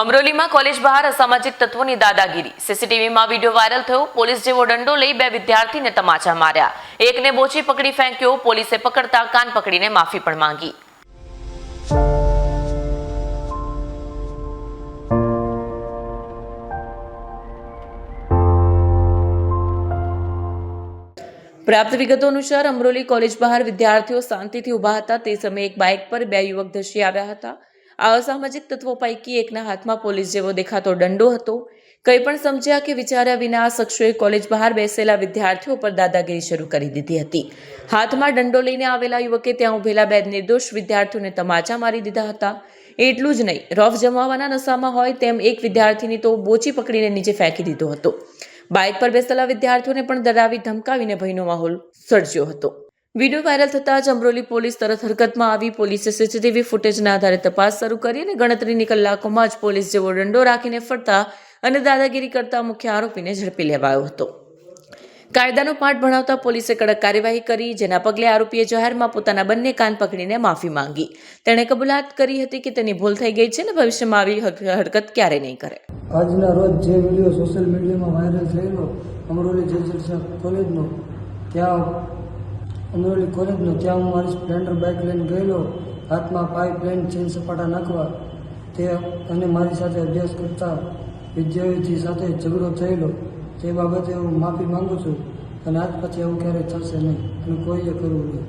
અમરોલીમાં college બહાર અસામાજિક તત્વોની દાદાગીરી. સીસીટીવીમાં વીડિયો વાયરલ થયો. પોલીસ જેવો દંડો લઈ બે વિદ્યાર્થીને તમાચા માર્યા. એકને બોચી પકડી ફેંક્યો. પોલીસે પકડતા કાન પકડીને માફી પણ માંગી. પ્રાપ્ત વિગતો અનુસાર અમરોલી કોલેજ બહાર વિદ્યાર્થીઓ શાંતિથી ઊભા હતા. તે સમયે એક બાઇક પર બે યુવક ધસી આવ્યા હતા. આ અસામાજિક તત્વો પૈકી એકના હાથમાં પોલીસ જેવો દેખાતો દંડો હતો. કંઈ પણ સમજ્યા કે વિચાર્યા વિના આ શખ્સોએ કોલેજ બહાર બેસેલા વિદ્યાર્થીઓ પર દાદાગીરી શરૂ કરી દીધી હતી. હાથમાં દંડો લઈને આવેલા યુવકે ત્યાં ઉભેલા બે નિર્દોષ વિદ્યાર્થીઓને તમાચા મારી દીધા હતા. એટલું જ નહીં, રોફ જમાવાના નશામાં હોય તેમ એક વિદ્યાર્થીની તો બોચી પકડીને નીચે ફેંકી દીધો હતો. બાઇક પર બેસેલા વિદ્યાર્થીઓને પણ ડરાવી ધમકાવીને ભયનો માહોલ સર્જ્યો હતો. વીડિયો વાયરલ થતાં જ અમરોલી પોલીસ તરત હરકતમાં આવી. પોલીસે સીસીટીવી ફૂટેજના આધારે તપાસ શરૂ કરી અને ગણતરીની કલાકોમાં જ પોલીસ જેવો દંડો રાખીને ફરતા અને દાદાગીરી કરતા મુખ્ય આરોપીને ઝડપી લેવાયો હતો. કાયદાનો પાઠ ભણાવતા પોલીસે કડક કાર્યવાહી કરી, જેના પગલે આરોપીએ જાહેરમાં પોતાના બંને કાન પકડીને માફી માંગી. તેણે કબૂલાત કરી હતી કે તેની ભૂલ થઈ ગઈ છે અને ભવિષ્યમાં આવી હરકત ક્યારે નહીં કરે. આજના રોજ જે વીડિયો સોશિયલ મીડિયામાં વાયરલ થયેલો, અમરોલી જેસર કોલેજનો, ત્યાં અમરોલી કોલેજનો ત્યાં હું મારી સ્પ્લેન્ડર બાઇક લઈને ગયેલો, હાથમાં પાઇપ લઈને ચેન સપાટા નાખવા. તે અને મારી સાથે અભ્યાસ કરતા વિદ્યાર્થી સાથે ઝઘડો થયેલો. તે બાબતે હું માફી માંગુ છું અને આજ પછી એવું ક્યારેય થશે નહીં અને કોઈએ કરવું નહીં.